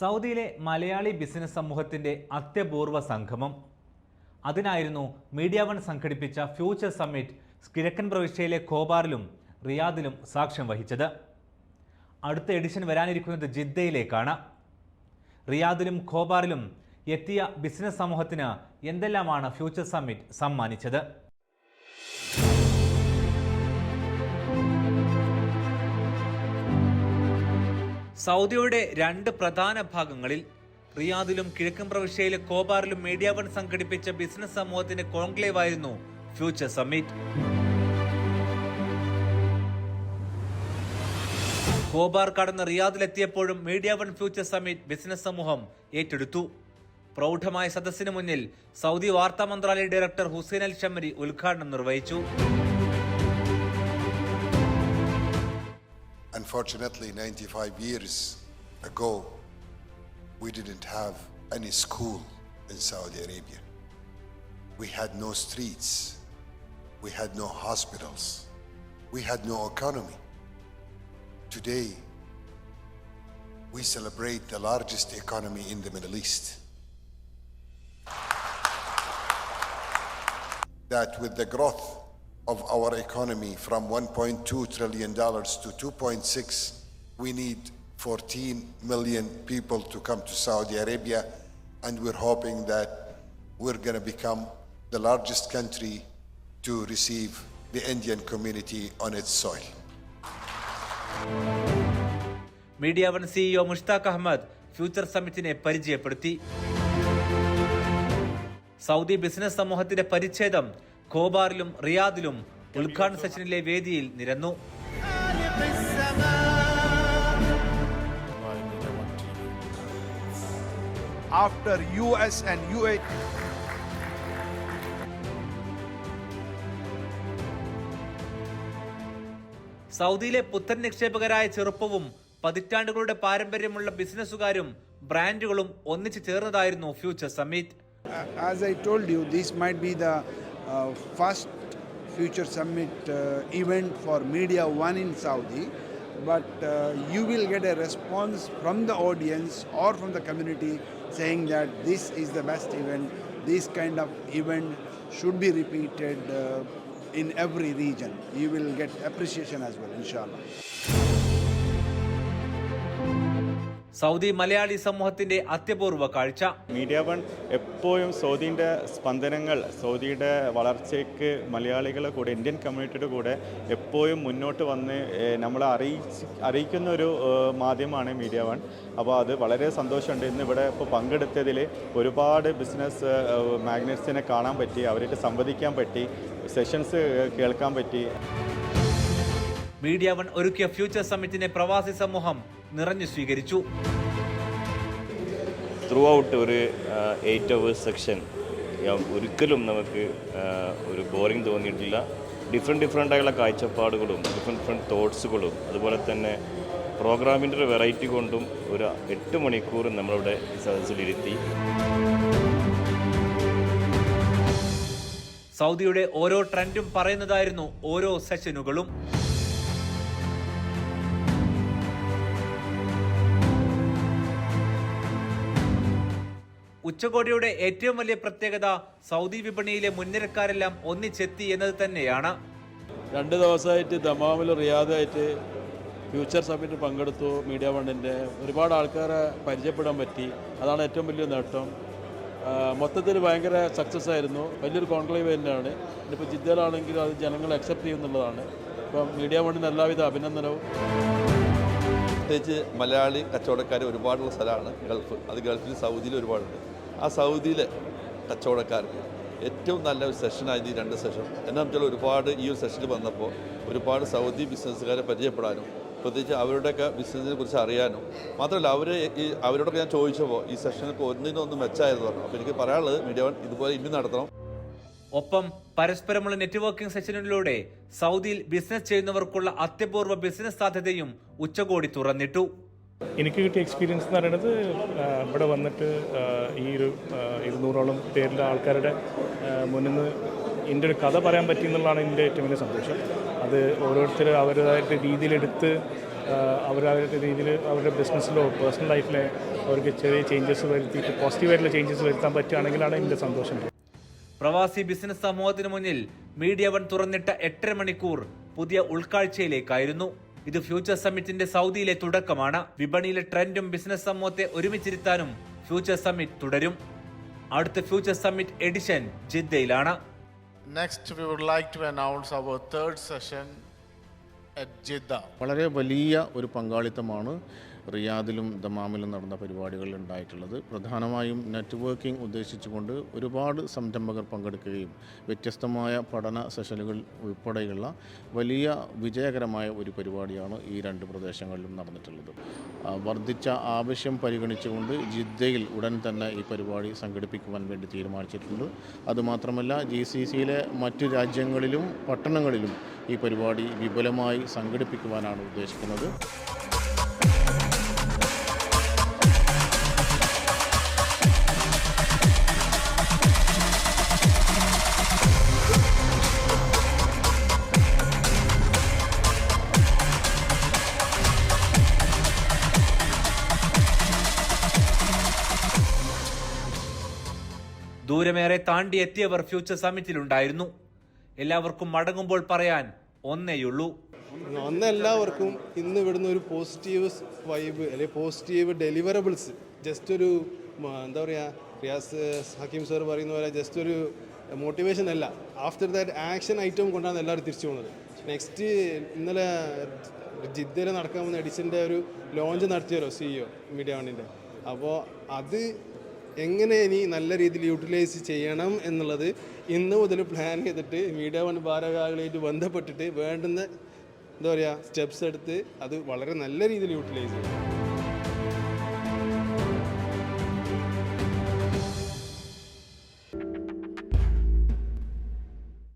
സൗദിയിലെ മലയാളി ബിസിനസ് സമൂഹത്തിന്റെ അത്യപൂർവ സംഗമം. അതിനായിരുന്നു മീഡിയ വൺ സംഘടിപ്പിച്ച ഫ്യൂച്ചർ സമ്മിറ്റ് കിഴക്കൻ പ്രവിശ്യയിലെ ഖോബാറിലും റിയാദിലും സാക്ഷ്യം വഹിച്ചത്. അടുത്ത എഡിഷൻ വരാനിരിക്കുന്നത് ജിദ്ദയിലേക്കാണ്. റിയാദിലും ഖോബാറിലും എത്തിയ ബിസിനസ് സമൂഹത്തിന് എന്തെല്ലാമാണ് ഫ്യൂച്ചർ സമ്മിറ്റ് സമ്മാനിച്ചത്? സൗദിയുടെ രണ്ട് പ്രധാന ഭാഗങ്ങളിൽ റിയാദിലും കിഴക്കൻ പ്രവിശ്യയിലെ കോബാറിലും മീഡിയ വൺ സംഘടിപ്പിച്ച ബിസിനസ് സമൂഹത്തിന്റെ കോൺക്ലേവ് ആയിരുന്നു ഫ്യൂച്ചർ സമ്മിറ്റ് കോബാർ കടന്ന് റിയാദിലെത്തിയപ്പോഴും media one future summit business സമൂഹം ഏറ്റെടുത്തു. പ്രൗഢമായ സദസ്സിന് മുന്നിൽ സൗദി വാർത്താ മന്ത്രാലയ ഡയറക്ടർ ഹുസൈൻ അൽ ഷമരി ഉദ്ഘാടനം നിർവഹിച്ചു. Unfortunately, 95 years ago, we didn't have any school in Saudi Arabia. We had no streets. We had no hospitals. We had no economy. Today, we celebrate the largest economy in the Middle East. That with the growth of our economy from 1.2 trillion dollars to 2.6 we need 14 million people to come to Saudi Arabia and we're hoping that we're going to become the largest country to receive the Indian community on its soil. Media one CEO Mushtaq Ahmed future സമ്മിറ്റിനെ പരിചയപ്പെടുത്തി Saudi business സമൂഹത്തിന്റെ പരിച്ഛേദം ഖോബാറിലും റിയാദിലും ഉദ്ഘാടന സെഷനിലെ വേദിയിൽ നിരന്നു after US and UAE. സൗദിയിലെ പുത്തൻ നിക്ഷേപകരായ ചെറുപ്പവും പതിറ്റാണ്ടുകളുടെ പാരമ്പര്യമുള്ള ബിസിനസ്സുകാരും ബ്രാൻഡുകളും ഒന്നിച്ചു ചേർന്നതായിരുന്നു future summit as I I you you, might be the the first Future Summit uh, event for Media One in Saudi, but uh, you will get a response from the audience or from the community saying that this is the best event. This kind of event should be repeated uh, in every region. You will get appreciation as well, inshallah. Saudi Malayali സമൂഹത്തിന്റെ അത്യപൂർവ കാഴ്ച. Media one എപ്പോഴും സൗദിന്റെ സ്പന്ദനങ്ങൾ സൗദിയുടെ വളർച്ചയ്ക്ക് മലയാളികളെ കൂടെ Indian കമ്മ്യൂണിറ്റിയുടെ കൂടെ എപ്പോഴും മുന്നോട്ട് വന്ന് നമ്മളെ അറിയിച്ച് അറിയിക്കുന്ന ഒരു മാധ്യമമാണ് മീഡിയ വൺ. അപ്പോൾ അത് വളരെ സന്തോഷമുണ്ട്. ഇന്ന് ഇവിടെ ഇപ്പോൾ പങ്കെടുത്തതിൽ ഒരുപാട് ബിസിനസ് മാഗ്നറ്റ്സിനെ കാണാൻ പറ്റി അവരായിട്ട് സംവദിക്കാൻ പറ്റി സെഷൻസ് കേൾക്കാൻ പറ്റി. മീഡിയ വൺ ഒരുക്കിയ ഫ്യൂച്ചർ സമ്മിറ്റിനെ പ്രവാസി സമൂഹം നിറഞ്ഞു സ്വീകരിച്ചു. ത്രൂ ഔട്ട് ഒരു എയ്റ്റ് അവേഴ്സ് സെക്ഷൻ ഒരിക്കലും നമുക്ക് ഒരു ബോറിംഗ് തോന്നിയിട്ടില്ല. ഡിഫറെന്റ് ഡിഫറെന്റ് ആയുള്ള കാഴ്ചപ്പാടുകളും ഡിഫറെന്റ് ഡിഫറെന്റ് തോട്ട്സുകളും അതുപോലെ തന്നെ പ്രോഗ്രാമിന്റെ ഒരു വെറൈറ്റി കൊണ്ടും ഒരു എട്ട് മണിക്കൂർ നമ്മളിവിടെ സദസ്സിലിരുത്തി സൗദിയുടെ ഓരോ ട്രെൻഡും പറയുന്നതായിരുന്നു ഓരോ സെഷനുകളും ഉച്ചകോടിയുടെ ഏറ്റവും വലിയ പ്രത്യേകത സൗദി വിപണിയിലെ മുൻനിരക്കാരെല്ലാം ഒന്നിച്ചെത്തി എന്നത് തന്നെയാണ്. രണ്ട് ദിവസമായിട്ട് ദമാമിൽ റിയാദായിട്ട് ഫ്യൂച്ചർ സമ്മിറ്റ് പങ്കെടുത്തു. മീഡിയ വണ്ണിന്റെ ഒരുപാട് ആൾക്കാരെ പരിചയപ്പെടാൻ പറ്റി. അതാണ് ഏറ്റവും വലിയ നേട്ടം. മൊത്തത്തിൽ ഭയങ്കര സക്സസ് ആയിരുന്നു. വലിയൊരു കോൺക്ലേവ് തന്നെയാണ്. ഇനിയിപ്പോൾ ജിദ്ദയിലാണെങ്കിൽ അത് ജനങ്ങൾ അക്സെപ്റ്റ് ചെയ്യുന്നുള്ളതാണ്. ഇപ്പം മീഡിയ വണ്ണിന് എല്ലാവിധ അഭിനന്ദനവും. പ്രത്യേകിച്ച് മലയാളി കച്ചവടക്കാർ ഒരുപാടുള്ള സ്ഥലമാണ് ഗൾഫ്. അത് ഗൾഫിൽ സൗദിയിൽ ഒരുപാടുണ്ട്. ആ സൗദിയിലെ കച്ചവടക്കാർക്ക് ഏറ്റവും നല്ല ഒരു സെഷനായിരുന്നു ഈ രണ്ട് സെഷൻ എന്നെ വെച്ചാൽ ഒരുപാട് ഈ ഒരു സെഷനിൽ വന്നപ്പോൾ ഒരുപാട് സൗദി ബിസിനസ്സുകാരെ പരിചയപ്പെടാനും പ്രത്യേകിച്ച് അവരുടെയൊക്കെ ബിസിനസ്സിനെ കുറിച്ച് അറിയാനും. മാത്രമല്ല അവർ ഈ അവരോടൊക്കെ ഞാൻ ചോദിച്ചപ്പോൾ ഈ സെഷനൊക്കെ ഒന്നിനൊന്ന് മെച്ചമായിരുന്നു പറഞ്ഞു. അപ്പോൾ എനിക്ക് പറയാനുള്ളത് മീഡിയ വൺ ഇതുപോലെ ഇനി നടത്തണം. ഒപ്പം പരസ്പരമുള്ള നെറ്റ്വർക്കിംഗ് സെഷനുകളിലൂടെ സൗദിയിൽ ബിസിനസ് ചെയ്യുന്നവർക്കുള്ള അത്യപൂർവ ബിസിനസ് സാധ്യതയും ഉച്ചകോടി തുറന്നിട്ടു. എനിക്ക് കിട്ടിയ എക്സ്പീരിയൻസ് എന്ന് പറയുന്നത് ഇവിടെ വന്നിട്ട് ഈ ഒരു ഇരുന്നൂറോളം പേരിലെ ആൾക്കാരുടെ മുന്നിൽ നിന്ന് എന്റെ ഒരു കഥ പറയാൻ പറ്റി എന്നുള്ളതാണ് എന്റെ ഏറ്റവും വലിയ സന്തോഷം. അത് ഓരോരുത്തർ അവരുടേതായിട്ട് രീതിയിലെടുത്ത് അവരവരുടെ രീതിയിൽ അവരുടെ ബിസിനസ്സിലോ പേഴ്സണൽ ലൈഫിലെ അവർക്ക് ചെറിയ ചേഞ്ചസ് വരുത്തിയിട്ട് പോസിറ്റീവായിട്ടുള്ള ചേഞ്ചസ് വരുത്താൻ പറ്റുകയാണെങ്കിലാണ് എന്റെ സന്തോഷം. പ്രവാസി ബിസിനസ് സമൂഹത്തിന് മുന്നിൽ മീഡിയ വൺ തുറന്നിട്ട എട്ടര മണിക്കൂർ പുതിയ ഉൾക്കാഴ്ചയിലേക്കായിരുന്നു. ഇത് ഫ്യൂച്ചർ സമ്മിറ്റിന്റെ സൗദിയിലെ തുടക്കമാണ്. വിപണിയിലെ ട്രെൻഡും ബിസിനസ് സമൂഹത്തെ ഒരുമിച്ചിരുത്താനും ഫ്യൂച്ചർ സമ്മിറ്റ് തുടരും. അടുത്ത future summit edition ജിദ്ദയിലാണ്. Next we would like to announce our third session at Jeddah വളരെ വലിയ ഒരു പങ്കാളിത്തമാണ്. റിയാദിലും ദമാമിലും നടന്ന പരിപാടികളിൽ ഉണ്ടായിട്ടുള്ളത്. പ്രധാനമായും നെറ്റ്വർക്കിംഗ് ഉദ്ദേശിച്ചുകൊണ്ട് ഒരുപാട് സംരംഭകർ പങ്കെടുക്കുകയും വ്യത്യസ്തമായ പഠന സെഷനുകൾ ഉൾപ്പെടെയുള്ള വലിയ വിജയകരമായ ഒരു പരിപാടിയാണ് ഈ രണ്ട് പ്രദേശങ്ങളിലും നടന്നിട്ടുള്ളത്. വർദ്ധിച്ച ആവശ്യം പരിഗണിച്ചുകൊണ്ട് ജിദ്ദയിൽ ഉടൻ തന്നെ ഈ പരിപാടി സംഘടിപ്പിക്കുവാൻ വേണ്ടി തീരുമാനിച്ചിട്ടുണ്ട്. അതുമാത്രമല്ല ജി സി സിയിലെ മറ്റു രാജ്യങ്ങളിലും പട്ടണങ്ങളിലും ഈ പരിപാടി വിപുലമായി സംഘടിപ്പിക്കുവാനാണ് ഉദ്ദേശിക്കുന്നത്. ദൂരമേറെ താണ്ടി എത്തിയവർ ഫ്യൂച്ചർ സമ്മിറ്റിലുണ്ടായിരുന്നു. എല്ലാവർക്കും മടങ്ങുമ്പോൾ പറയാൻ ഒന്നേയുള്ളൂ. അന്ന് എല്ലാവർക്കും ഇന്ന് ഇവിടുന്ന് ഒരു പോസിറ്റീവ് വൈബ് അല്ലെങ്കിൽ പോസിറ്റീവ് ഡെലിവറബിൾസ് ജസ്റ്റ് ഒരു എന്താ പറയുക റിയാസ് ഹക്കീം സാർ പറയുന്ന പോലെ ജസ്റ്റ് ഒരു മോട്ടിവേഷൻ അല്ല. ആഫ്റ്റർ ദാറ്റ് ആക്ഷൻ ഐറ്റം കൊണ്ടാണ് എല്ലാവരും തിരിച്ചു പോകുന്നത് നെക്സ്റ്റ് ഇന്നലെ ജിദ്ദയിൽ നടക്കാൻ പോകുന്ന എഡിഷന്റെ ഒരു ലോഞ്ച് നടത്തിയല്ലോ സിഇഒ മീഡിയ വണ്ണിന്റെ അപ്പോൾ അത് എങ്ങനെ ഇനി നല്ല രീതിയിൽ യൂട്ടിലൈസ് ചെയ്യണം എന്നുള്ളത് ഇന്ന് മുതൽ പ്ലാൻ ചെയ്തിട്ട് മീഡിയ വൺ ഭാരവാഹികളായിട്ട് ബന്ധപ്പെട്ടിട്ട് വേണ്ടുന്ന എന്താ പറയുക സ്റ്റെപ്സ് എടുത്ത് അത് വളരെ നല്ല രീതിയിൽ യൂട്ടിലൈസ് ചെയ്യും